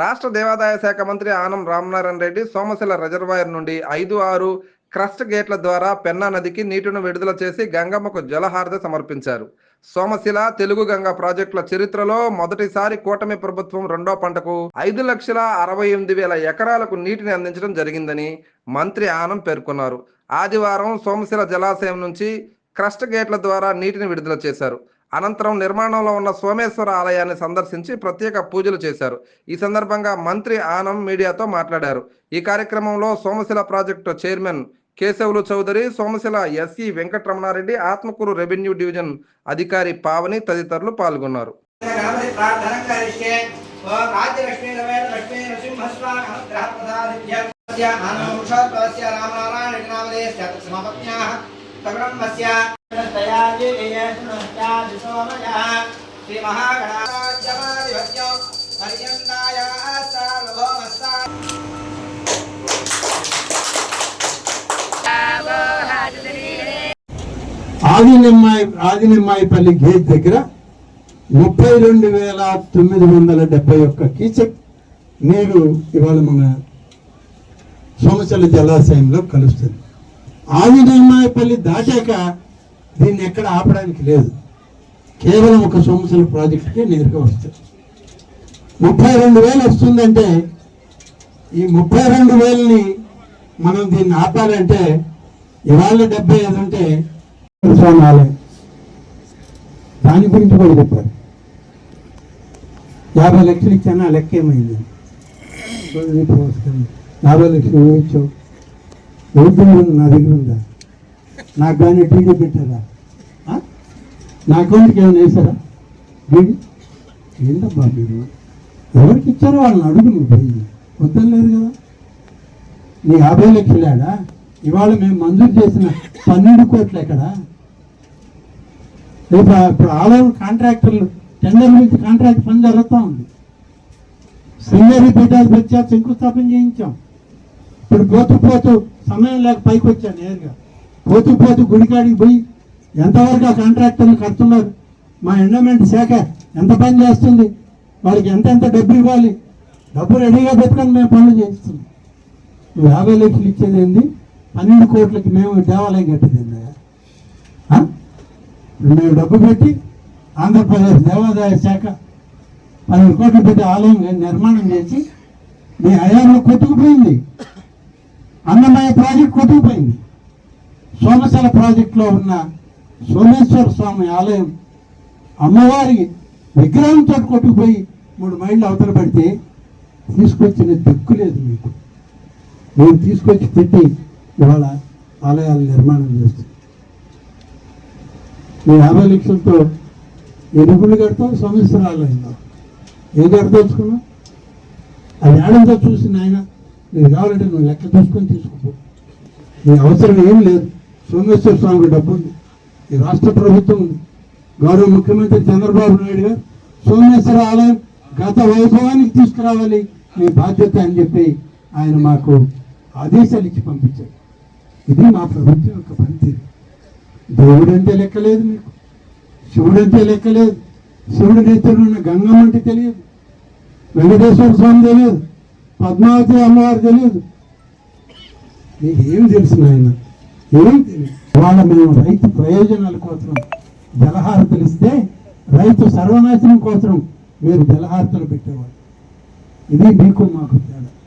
రాష్ట్ర దేవాదాయ శాఖ మంత్రి ఆనం రామనారాయణ రెడ్డి సోమశిల రిజర్వాయర్ నుండి ఐదు ఆరు క్రస్ట్ గేట్ల ద్వారా పెన్నా నదికి నీటిని విడుదల చేసి గంగమ్మకు జలహారత సమర్పించారు. సోమశిల తెలుగు గంగ ప్రాజెక్టుల చరిత్రలో మొదటిసారి కూటమి ప్రభుత్వం రెండో పంటకు ఐదు లక్షల అరవై ఎనిమిది వేల ఎకరాలకు నీటిని అందించడం జరిగిందని మంత్రి ఆనం పేర్కొన్నారు. ఆదివారం సోమశిల జలాశయం నుంచి క్రస్ట్ గేట్ల ద్వారా నీటిని విడుదల చేశారు. అనంతరం నిర్మాణంలో ఉన్న సోమేశ్వర ఆలయాన్ని సందర్శించి ప్రత్యేక పూజలు చేశారు. ఈ సందర్భంగా మంత్రి ఆనం మీడియాతో మాట్లాడారు. ఈ కార్యక్రమంలో Somasila project chairman Keshavulu Chowdary Somasila SE Venkataramana Reddy Atmakur revenue division అధికారి పావని తదితరులు పాల్గొన్నారు. గణపతి ప్రార్థనం కరిష్యే ఓం ఆదినిమ్మాయి ఆదినిమ్మాయిపల్లి గేట్ దగ్గర ముప్పై రెండు వేల తొమ్మిది వందల డెబ్బై ఒక్క కీచక్ నీరు ఇవాళ మన సోమశల జలాశయంలో కలుస్తుంది. ఆదినిమ్మాయిపల్లి దాటాక దీన్ని ఎక్కడ ఆపడానికి లేదు. కేవలం ఒక సోమశల ప్రాజెక్టుకే నేరుగా వస్తుంది ముప్పై రెండు వేలు వస్తుందంటే ఈ ముప్పై రెండు వేలని మనం దీన్ని ఆపాలంటే ఇవాళ డెబ్బై ఐదు ఉంటే స్వామి ఆలయం దాని గురించి కూడా చెప్పారు. యాభై లక్షలు ఇచ్చాను ఆ లెక్క ఏమైంది? యాభై లక్షలు ఇచ్చావు? ఉంది నా దగ్గర ఉందా? నాకు కానీ టీవీ పెట్టారా? నా అకౌంట్కి ఏమైనా వేసారా వీడి? ఏంటబ్బా మీరు ఎవరికి ఇచ్చారో వాళ్ళని అడుగు నువ్వు పోయి. వద్దని లేదు కదా. నీ యాభై లక్షలాడా? ఇవాళ మేము మంజూరు చేసిన పన్నెండు కోట్లు ఎక్కడా? రేపు ఇప్పుడు ఆలయం కాంట్రాక్టర్లు టెండర్ నుంచి కాంట్రాక్ట్ పని జరుగుతూ ఉంది. శ్రీహరి వచ్చా శంకుస్థాపన చేయించాం. ఇప్పుడు పోతూ పోతూ సమయం లేక పైకి వచ్చాను నేరుగా. పోతూ పోతూ గుడికాడికి పోయి ఎంతవరకు ఆ కాంట్రాక్టర్లు కడుతున్నారు? మా ఎండమెంట్ శాఖ ఎంత పని చేస్తుంది? వాళ్ళకి ఎంత ఎంత డబ్బు ఇవ్వాలి? డబ్బు రెడీగా పెట్టుకొని మేము పనులు చేస్తున్నాం నువ్వు యాభై లక్షలు ఇచ్చేది ఏంది? పన్నెండు కోట్లకి మేము దేవాలయం కట్టేది ఏంది? మేము డబ్బు పెట్టి ఆంధ్రప్రదేశ్ దేవాదాయ శాఖ పన్నెండు కోట్లు పెట్టి ఆలయం నిర్మాణం చేసి మీ హయాంలో కొట్టుకుపోయింది. అన్నమయ్య ప్రాజెక్ట్ కొట్టుకుపోయింది. పర్ణశాల ప్రాజెక్టులో ఉన్న సోమేశ్వర స్వామి ఆలయం అమ్మవారి విగ్రహంతో కొట్టుకుపోయి మూడు మైళ్ళు అవతల పడితే తీసుకొచ్చిన దిక్కు లేదు మీకు. మేము తీసుకొచ్చి పెట్టి ఇవాళ ఆలయాల నిర్మాణం చేస్తాం మీ యాభై లక్షలతో ఎరుగుళ్ళు కడతాం? సంవత్సరాలు ఆలయంలో. ఏం కడదలుచుకున్నావు? అది ఆడంతో చూసి నాయన నీకు కావాలంటే నువ్వు లెక్క చూసుకొని తీసుకోపో. నీ అవసరం ఏం లేదు. సోమేశ్వర స్వామికి డబ్బు ఉంది ఈ రాష్ట్ర ప్రభుత్వం ఉంది. గౌరవ ముఖ్యమంత్రి చంద్రబాబు నాయుడు గారు సోమేశ్వర ఆలయం గత వైభవానికి తీసుకురావాలి మీ బాధ్యత అని చెప్పి ఆయన మాకు ఆదేశాలు ఇచ్చి పంపించారు. ఇది మా ప్రభుత్వం యొక్క పనితీరు. దేవుడు లెక్కలేదు మీకు. శివుడు అంటే లెక్కలేదు శివుడి నెత్తులు ఉన్న గంగమ్మ అంటే తెలియదు. వెంకటేశ్వర స్వామి తెలియదు. పద్మావతి అమ్మవారు తెలియదు. మీకు ఏం తెలుసు నాయన? ఏం వాళ్ళ మేము రైతు ప్రయోజనాల కోసం జలహారతలు ఇస్తే రైతు సర్వనాశనం కోసం మీరు జలహారతలు పెట్టేవాళ్ళు ఇది మీకు మాకు